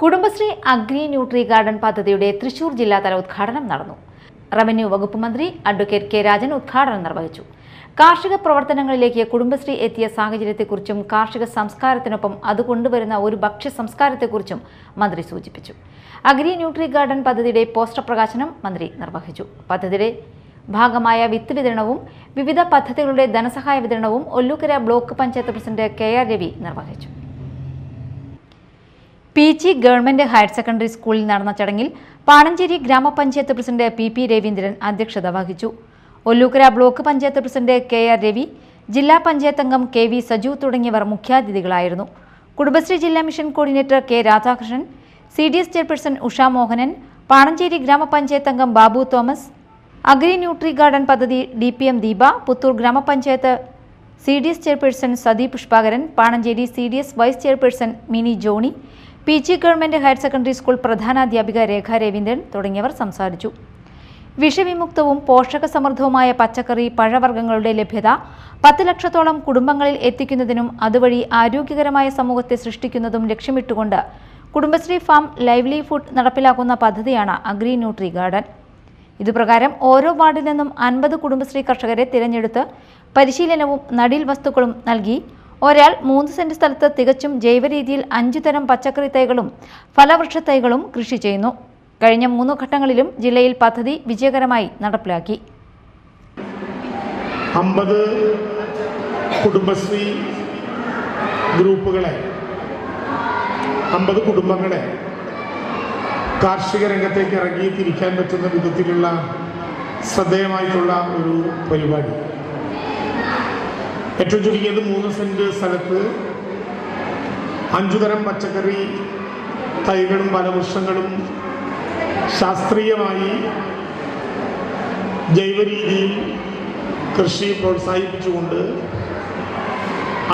Kudumbashree agri nutri garden പദ്ധതിയുടെ തൃശൂർ ജില്ലാതല ഉദ്ഘാടനം നടന്നു. റവന്യൂ വകുപ്പ് മന്ത്രി അഡ്വക്കേറ്റ് കെ രാജൻ ഉദ്ഘാടനം നിർവഹിച്ചു. കാർഷിക പ്രവർത്തനങ്ങളിലേക്ക് കുടുംബശ്രീ എത്തിയ സാഹചര്യത്തെക്കുറിച്ചും കാർഷിക സംസ്കാരത്തിനൊപ്പം അത് കൊണ്ടുവരുന്ന ഒരു ഭക്ഷ്യ സംസ്കാരത്തെക്കുറിച്ചും മന്ത്രി സൂചിപ്പിച്ചു. അഗ്രി ന്യൂട്രി ഗാർഡൻ പദ്ധതിയുടെ പോസ്റ്റർ പ്രകാശനം മന്ത്രി നിർവഹിച്ചു. പദ്ധതിയുടെ ഭാഗമായ വിത്ത് വിതരണവും വിവിധ പദ്ധതികളുടെ ധനസഹായ വിതരണവും Ollukkara block panchayat president K R Ravi നിർവഹിച്ചു. P G government higher secondary സ്കൂളിൽ നടന്ന ചടങ്ങിൽ പാണഞ്ചേരി ഗ്രാമപഞ്ചായത്ത് പ്രസിഡന്റ് പി പി രവീന്ദ്രൻ അധ്യക്ഷത വഹിച്ചു. Ollukkara block panchayat president K R Ravi ജില്ലാ പഞ്ചായത്ത് അംഗം കെ വി സജു തുടങ്ങിയവർ മുഖ്യാതിഥികളായിരുന്നു. കുടുംബശ്രീ ജില്ലാ mission coordinator K Radhakrishnan C D S chairperson Usha Mohanan Panancheri ഗ്രാമപഞ്ചായത്ത് അംഗം Babu Thomas agri nutri garden പദ്ധതി D P M Deepa Puthur ഗ്രാമപഞ്ചായത്ത് C D S chairperson Sathi Pushpakaran Panancheri C D S vice chairperson Mini Johny P G government higher secondary school പ്രധാനാധ്യാപിക Rekha Raveendran തുടങ്ങിയവർ സംസാരിച്ചു. വിഷവിമുക്തവും പോഷകസമൃദ്ധവുമായ പച്ചക്കറി പഴവർഗങ്ങളുടെ ലഭ്യത പത്ത് ലക്ഷത്തോളം കുടുംബങ്ങളിൽ എത്തിക്കുന്നതിനും അതുവഴി ആരോഗ്യകരമായ സമൂഹത്തെ സൃഷ്ടിക്കുന്നതും ലക്ഷ്യമിട്ടുകൊണ്ട് കുടുംബശ്രീ ഫാം ലൈവ്ലിഹുഡ് നടപ്പിലാക്കുന്ന പദ്ധതിയാണ് അഗ്രി ന്യൂട്രി ഗാർഡൻ. ഇതുപ്രകാരം ഓരോ വാർഡിൽ നിന്നും അൻപത് കുടുംബശ്രീ കർഷകരെ തിരഞ്ഞെടുത്ത് പരിശീലനവും നടീൽ വസ്തുക്കളും നൽകി ഒരാൾ മൂന്ന് സെന്റ് സ്ഥലത്ത് തികച്ചും ജൈവരീതിയിൽ അഞ്ചു തരം പച്ചക്കറി തൈകളും ഫലവൃക്ഷ തൈകളും കൃഷി ചെയ്യുന്നു. കഴിഞ്ഞ മൂന്ന് ഘട്ടങ്ങളിലും ജില്ലയിൽ പദ്ധതി വിജയകരമായി നടപ്പിലാക്കി. അമ്പത് കുടുംബശ്രീ ഗ്രൂപ്പുകളെ അമ്പത് കുടുംബങ്ങളെ കാർഷിക രംഗത്തേക്ക് ഇറങ്ങി തിരിക്കാൻ പറ്റുന്ന വിധത്തിലുള്ള ശ്രദ്ധേയമായിട്ടുള്ള ഒരു പരിപാടി. ഏറ്റവും ചുരുങ്ങിയത് മൂന്ന് സെന്റ് സ്ഥലത്ത്. അഞ്ചു തരം പച്ചക്കറി തൈകളും ഫലവൃക്ഷങ്ങളും ശാസ്ത്രീയമായി ജൈവരീതിയിൽ കൃഷി പ്രോത്സാഹിപ്പിച്ചുകൊണ്ട്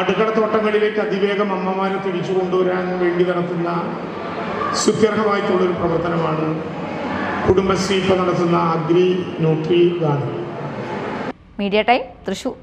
അടുക്കളത്തോട്ടങ്ങളിലേക്ക് അതിവേഗം അമ്മമാരെ തിരിച്ചു കൊണ്ടുവരാൻ വേണ്ടി നടത്തുന്ന സുത്യർഹമായിട്ടുള്ളൊരു പ്രവർത്തനമാണ് കുടുംബശ്രീ ഇപ്പം നടത്തുന്ന agri nutri garden. Media time Thrissur.